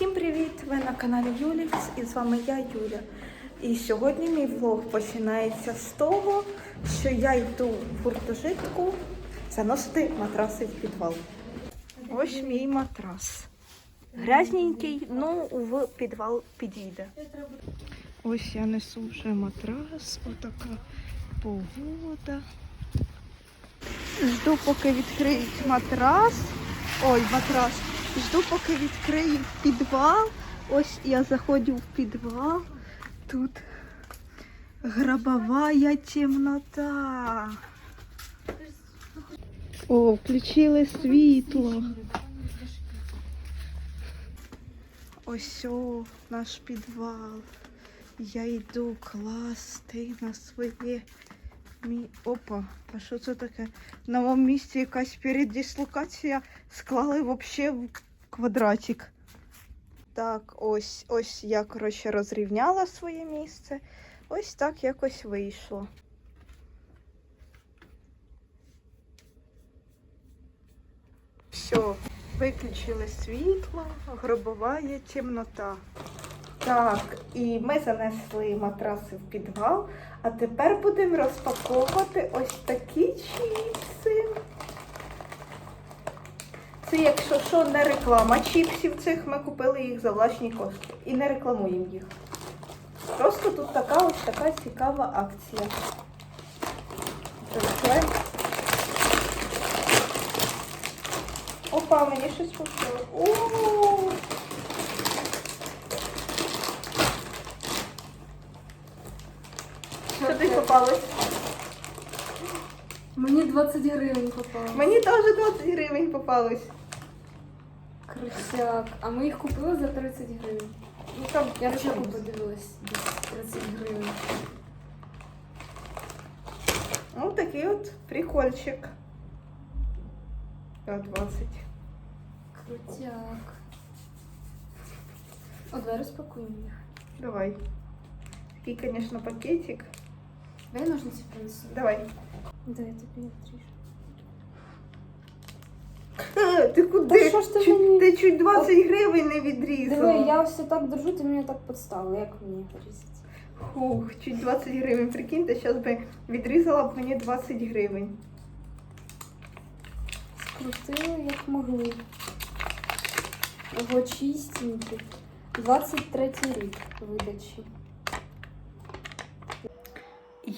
Всім привіт! Ви на каналі Юлікс і з вами я, Юля. І сьогодні мій влог починається з того, що я йду в гуртожитку заносити матраси в підвал. Ось мій матрас. Грязненький, ну в підвал підійде. Ось я несу вже матрас, отака погода. Жду, поки відкриють матрас. Ой, матрас. Жду, поки відкриють підвал. Ось я заходжу в підвал. Тут гробовая темнота. О, включили світло. Ось о, наш підвал. Я йду класти на своє мі... Опа, а що це таке? На моєму місці якась передислокація склали вообще в квадратик. Так, ось, ось я, коротше, розрівняла своє місце. Ось так якось вийшло. Все, виключили світло, гробовая темнота. Так, і ми занесли матраси в підвал, а тепер будемо розпаковувати ось такі чіпси. Це, якщо що, не реклама чіпсів цих, ми купили їх за власні кошти і не рекламуємо їх. Просто тут така ось така цікава акція. Давай. Опа, мені щось попало. попалось? Мені 20 гривень попало. Мені теж 20 гривень попалось. Крутяк. А ми їх купили за 30 гривень. Ну там Я в чеку подивилась. Десь 30 гривень. Ну, такий от прикольчик. За 20. Крутяк. О, давай розпакуємо їх. Давай. Такий, звісно, пакетик. Дай ножниці принесу. Давай. Дай я тобі. Е, Ти куди? Та що ж ти Чуть- мені? ти чуть 20 гривень не відрізала. Диви, я все так держу, ти мене так підставила. Як мені порізати? Хух, чуть 20 гривень. Прикиньте, зараз би відрізала б мені 20 гривень. Скрутили, як могли. Ого, чистенький. 23 рік видачі.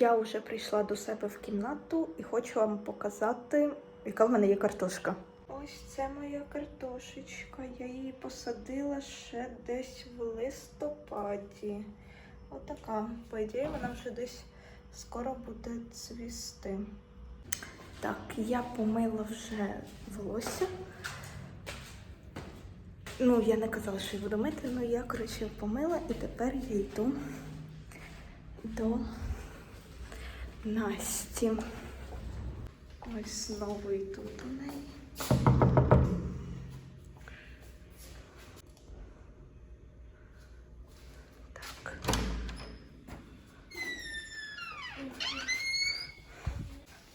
Я вже прийшла до себе в кімнату і хочу вам показати, яка в мене є картошка. Ось це моя картошечка. Я її посадила ще десь в листопаді. Отака. По ідеї, вона вже десь скоро буде цвісти. Так, я помила вже волосся. Ну, я не казала, що я буду мити, але я, коротше, помила і тепер я йду до Насті. Ось знову і тут у неї. Так.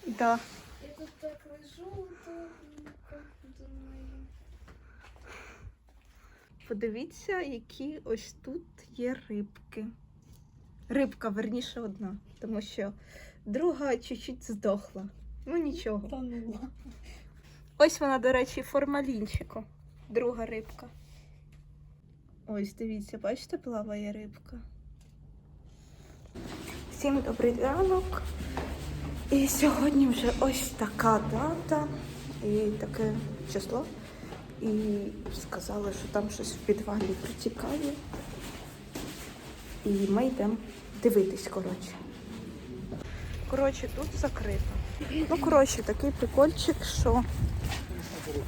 Да. Я тут так лежу, удобненько, думаю. Подивіться, які ось тут є рибки. Рибка, верніше, одна, тому що друга чуть-чуть здохла. Ну нічого. Тонула. Ось вона, до речі, формалінчику. Друга рибка. Ось, дивіться, бачите, плаває рибка. Всім добрий ранок. І сьогодні вже ось така дата і таке число. І сказали, що там щось в підвалі протікає. І ми йдемо дивитись, коротше. Коротше, тут закрито. Ну, коротше, такий прикольчик, що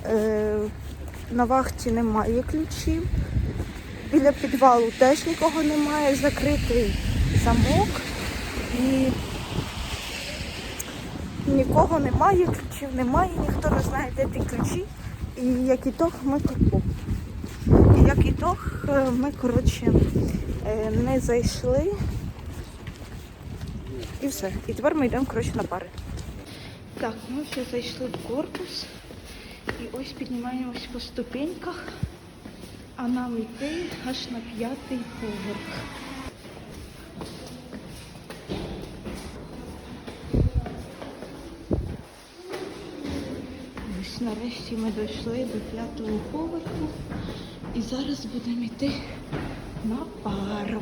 е, на вахті немає ключів. Біля підвалу теж нікого немає, закритий замок і нікого немає, ключів немає, ніхто не знає, де ті ключі. І як ітог ми тут. І як ітог е, ми, коротше, е, не зайшли. І все. І тепер ми йдемо коротше, на пари. Так, ми вже зайшли в корпус. І ось піднімаємось по ступеньках. А нам йти аж на п'ятий поверх. Ось нарешті ми дійшли до п'ятого поверху і зараз будемо йти на пару.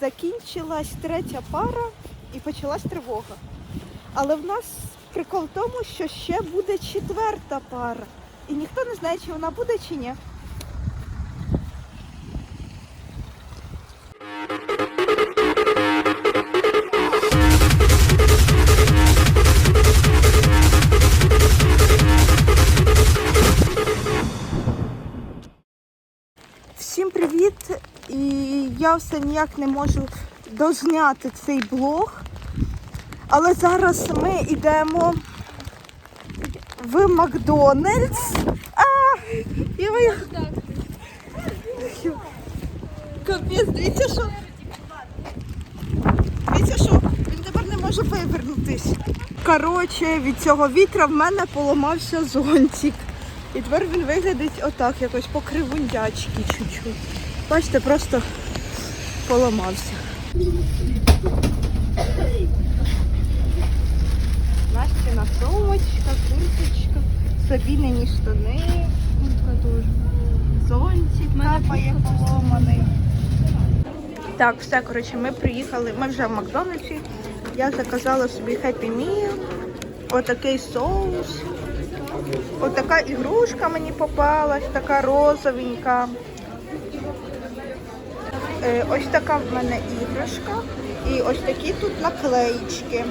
Закінчилась третя пара і почалась тривога. Але в нас прикол в тому, що ще буде четверта пара. І ніхто не знає, чи вона буде, чи ні. Всім привіт! І я все ніяк не можу дозняти цей блог. Але зараз ми йдемо в Макдональдс. А, я ви... Капець, дивіться, що. Дивіться, що він тепер не може вивернутись. Коротше, від цього вітра в мене поламався зонтик. І тепер він виглядить отак, якось по кривундячки чуть-чуть. Бачите, просто поламався. Настя сумочка, курточка, Сабінині штани, зонтик капає поломаний. Так, все, коротше, ми приїхали, ми вже в Макдональдсі. Я заказала собі Happy Meal, отакий соус. Отака ігрушка мені попалась, така розовенька. Е, ось така в мене іграшка. І ось такі тут наклеїчки.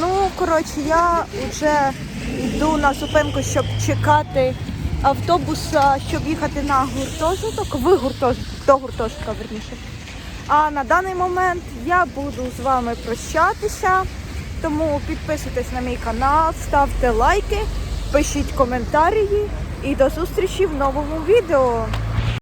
Ну, коротше, я вже йду на зупинку, щоб чекати автобуса, щоб їхати на гуртожиток, в гуртожиток, до гуртожитка, верніше. А на даний момент я буду з вами прощатися. Тому підписуйтесь на мій канал, ставте лайки, пишіть коментарі і до зустрічі в новому відео.